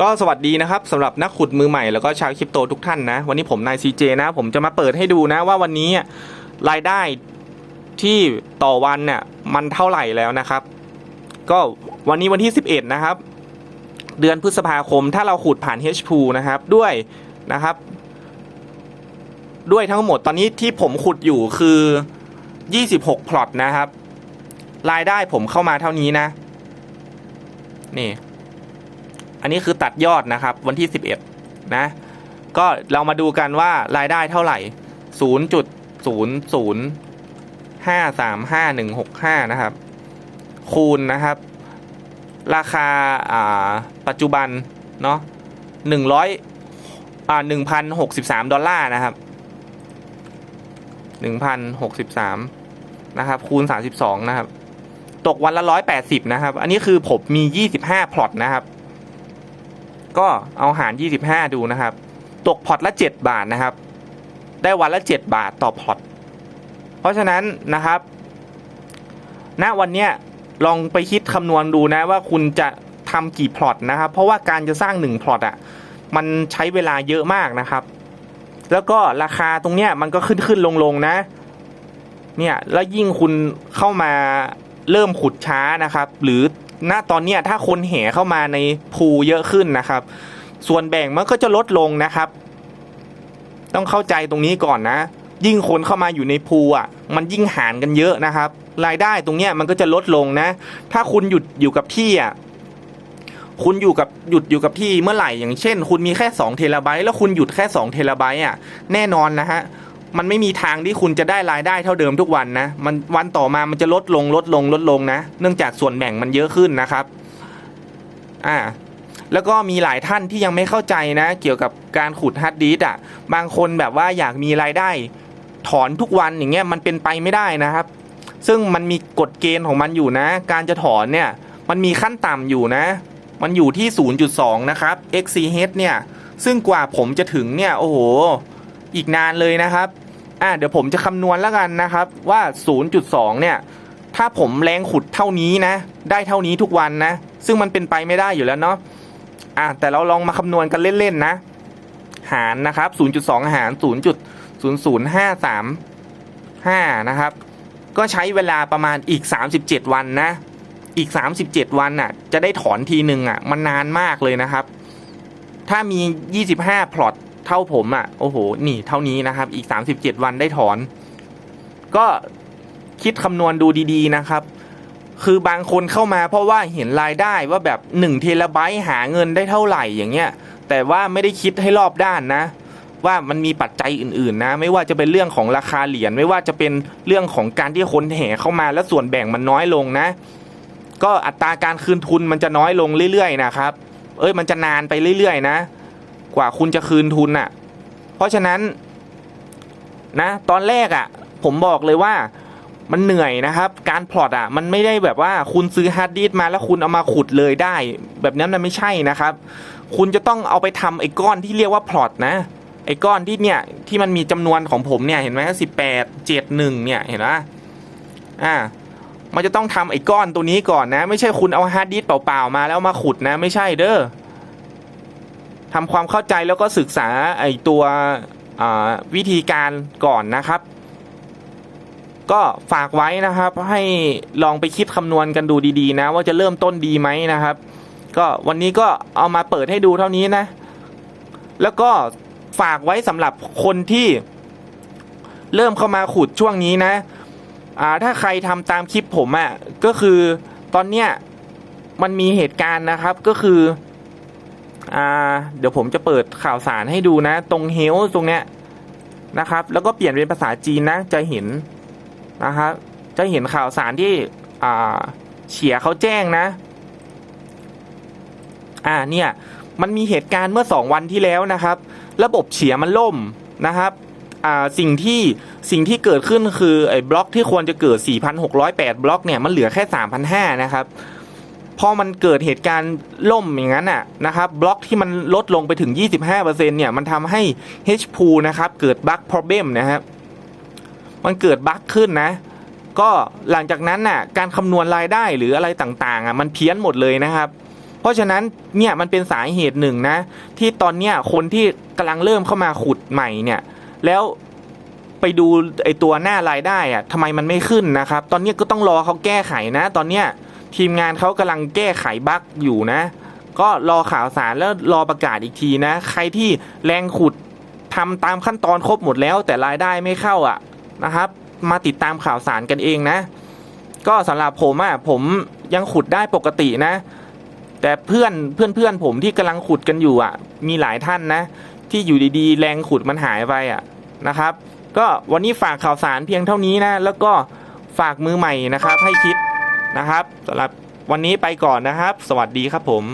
ก็สวัสดีนะครับสำหรับนักขุดมือใหม่แล้วก็ชาวคริปโตทุกท่านนะ วันนี้ผมนายซีเจนะ ผมจะมาเปิดให้ดูนะว่าวันนี้รายได้ที่ต่อวันเนี่ยมันเท่าไหร่แล้วนะครับ ก็วันนี้วันที่ 11 นะครับ เดือนพฤษภาคมถ้าเราขุดผ่าน h p นะครับด้วยนะครับ ด้วยทั้งหมดตอนนี้ที่ผมขุดอยู่คือ 26 พลอตนะครับ รายได้ผมเข้ามาเท่านี้นะ นี่ อันนี้คือตัดยอดนะครับวันที่ 11 นะ ก็เรามาดูกันว่ารายได้เท่าไหร่ 0.00535นะครับ คูณนะครับ ราคาอ่าปัจจุบัน เนาะ100อ่า1,063 ดอลลาร์นะครับ 1,063 นะครับ คูณ 32 นะครับตกวันละ 180 นะครับ อันนี้คือผมมี 25 พลอตนะครับ ก็เอาหาร 25 ดูนะครับ ตกพลอตละ 7 บาทนะครับ ได้วันละ 7 บาทต่อพลอตเพราะฉะนั้นนะครับ ณ วันเนี้ยลองไปคิดคำนวณดูนะว่าคุณจะทำกี่พลอตนะครับ เพราะว่าการจะสร้าง1พลอตอะ มันใช้เวลาเยอะมากนะครับ แล้วก็ราคาตรงเนี้ยมันก็ขึ้นขึ้นลงลงนะ เนี่ย แล้วยิ่งคุณเข้ามาเริ่มขุดช้านะครับ หรือ ณตอนนี้ถ้าคนแห่เข้ามาในภูเยอะขึ้นนะครับ ส่วนแบ่งมันก็จะลดลงนะครับ ต้องเข้าใจตรงนี้ก่อนนะ ยิ่งคนเข้ามาอยู่ในภูอะ มันยิ่งหารกันเยอะนะครับ รายได้ตรงเนี้ยมันก็จะลดลงนะ ถ้าคุณหยุดอยู่กับที่อะคุณอยู่กับหยุดอยู่กับที่เมื่อไหร่อย่างเช่น คุณมีแค่ 2 เทราไบต์แล้วคุณหยุดแค่ 2 เทราไบต์อะแน่นอนนะฮะ มันไม่มีทางที่คุณจะได้รายได้เท่าเดิมทุกวันนะมันวันต่อมามันจะลดลงลดลงลดลงนะ เนื่องจากส่วนแบ่งมันเยอะขึ้นนะครับอ่าแล้วก็มีหลายท่านที่ยังไม่เข้าใจนะ เกี่ยวกับการขุดฮาร์ดดิสก์อะบางคนแบบว่าอยากมีรายได้ถอนทุกวันอย่างเงี้ยมันเป็นไปไม่ได้นะครับ ซึ่งมันมีกฎเกณฑ์ของมันอยู่นะ การจะถอนเนี่ยมันมีขั้นต่ำอยู่นะ มันอยู่ที่ 0.2 นะครับ XCH เนี่ยซึ่งกว่าผมจะถึงเนี่ยโอ้โห อีกนานเลยนะครับ อ่าเดี๋ยวผมจะคำนวณแล้วกันนะครับว่า 0.2 เนี่ย ถ้าผมแรงขุดเท่านี้นะ ได้เท่านี้ทุกวันนะ ซึ่งมันเป็นไปไม่ได้อยู่แล้วเนาะอ่าแต่เราลองมาคำนวณกันเล่นๆนะ หารนะครับ 0.2 หาร 0.00535 นะครับ ก็ใช้เวลาประมาณอีก 37 วันนะ อีก 37 วันน่ะ จะได้ถอนทีหนึ่งอะ มันนานมากเลยนะครับ ถ้ามี 25 พลอต เท่าผมอะ โอ้โห นี่เท่านี้นะครับ อีก 37 วันได้ถอน ก็คิดคำนวณดูดีๆนะครับ คือบางคนเข้ามาเพราะว่าเห็นรายได้ว่าแบบ1เทราไบต์หาเงินได้เท่าไหร่อย่างเงี้ย แต่ว่าไม่ได้คิดให้รอบด้านนะ ว่ามันมีปัจจัยอื่นๆนะ ไม่ว่าจะเป็นเรื่องของราคาเหรียญไม่ว่าจะเป็นเรื่องของการที่คนแห่เข้ามาแล้วส่วนแบ่งมันน้อยลงนะ ก็อัตราการคืนทุนมันจะน้อยลงเรื่อยๆนะครับ เอ้ยมันจะนานไปเรื่อยๆ นะ กว่าคุณจะคืนทุนอะ เพราะฉะนั้นนะตอนแรกอะ ผมบอกเลยว่ามันเหนื่อยนะครับ การพลอตอะ มันไม่ได้แบบว่าคุณซื้อฮาร์ดดิสก์มาแล้วคุณเอามาขุดเลยได้ แบบนั้นมันไม่ใช่นะครับ คุณจะต้องเอาไปทำไอ้ก้อนที่เรียกว่าพลอตนะ ไอ้ก้อนที่เนี่ยที่มันมีจำนวนของผมเนี่ยเห็นไหมสิบแปดเจ็ดหนึ่งเนี่ยเห็นไหมอ่ามันจะต้องทำไอ้ก้อนตัวนี้ก่อนนะ ไม่ใช่คุณเอาฮาร์ดดิสก์เปล่าๆมาแล้วมาขุดนะ ไม่ใช่เด้อ ทำความเข้าใจแล้วก็ศึกษาไอ้ตัววิธีการก่อนนะครับ ก็ฝากไว้นะครับ ให้ลองไปคิดคำนวณกันดูดีๆ นะ ว่าจะเริ่มต้นดีไหมนะครับ ก็วันนี้ก็เอามาเปิดให้ดูเท่านี้นะ แล้วก็ฝากไว้สำหรับคนที่เริ่มเข้ามาขุดช่วงนี้นะอ่าถ้าใครทำตามคลิปผมอะ่ะก็คือตอนเนี้ยมันมีเหตุการณ์นะครับก็คือ เดี๋ยวผมจะเปิดข่าวสารให้ดูนะ ตรงเฮลตรงเนี้ยนะครับ แล้วก็เปลี่ยนเป็นภาษาจีนนะ จะเห็นนะครับ จะเห็นข่าวสารที่เฉียเขาแจ้งนะ อ่าเนี่ย มันมีเหตุการณ์เมื่อสองวันที่แล้วนะครับ ระบบเฉียมันล่มนะครับอ่าสิ่งที่สิ่งที่เกิดขึ้นคือไอ้บล็อกที่ควรจะเกิด 4,608 บล็อกเนี่ยมันเหลือแค่ 3,500 นะครับ พอมันเกิดเหตุการณ์ล่มอย่างนั้นน่ะนะครับบล็อกที่มันลดลงไปถึง 25%เนี่ยมันทำให้ h p นะครับเกิดบั๊ก problem นะครับมันเกิดบั๊กขึ้นนะ ก็หลังจากนั้นน่ะการคำนวณรายได้หรืออะไรต่างๆอะมันเพี้ยนหมดเลยนะครับเพราะฉะนั้นเนี่ยมันเป็นสาเหตุหนึ่งนะที่ตอนเนี้ยคนที่กำลังเริ่มเข้ามาขุดใหม่เนี่ยแล้วไปดูไอตัวหน้ารายได้อะทำไมมันไม่ขึ้นนะครับ ตอนนี้ก็ต้องรอเขาแก้ไขนะ ตอนเนี้ย ทีมงานเขากำลังแก้ไขบั๊กอยู่นะ ก็รอข่าวสารแล้วรอประกาศอีกทีนะ ใครที่แรงขุดทำตามขั้นตอนครบหมดแล้ว แต่รายได้ไม่เข้าอะนะครับ มาติดตามข่าวสารกันเองนะ ก็สำหรับผมอะผมยังขุดได้ปกตินะ แต่เพื่อนเพื่อนเพื่อนผมที่กำลังขุดกันอยู่อะ มีหลายท่านนะ ที่อยู่ดีๆ แรงขุดมันหายไปอะนะครับ ก็วันนี้ฝากข่าวสารเพียงเท่านี้นะ แล้วก็ฝากมือใหม่นะครับ ให้คิด นะครับสำหรับวันนี้ไปก่อนนะครับ สวัสดีครับผม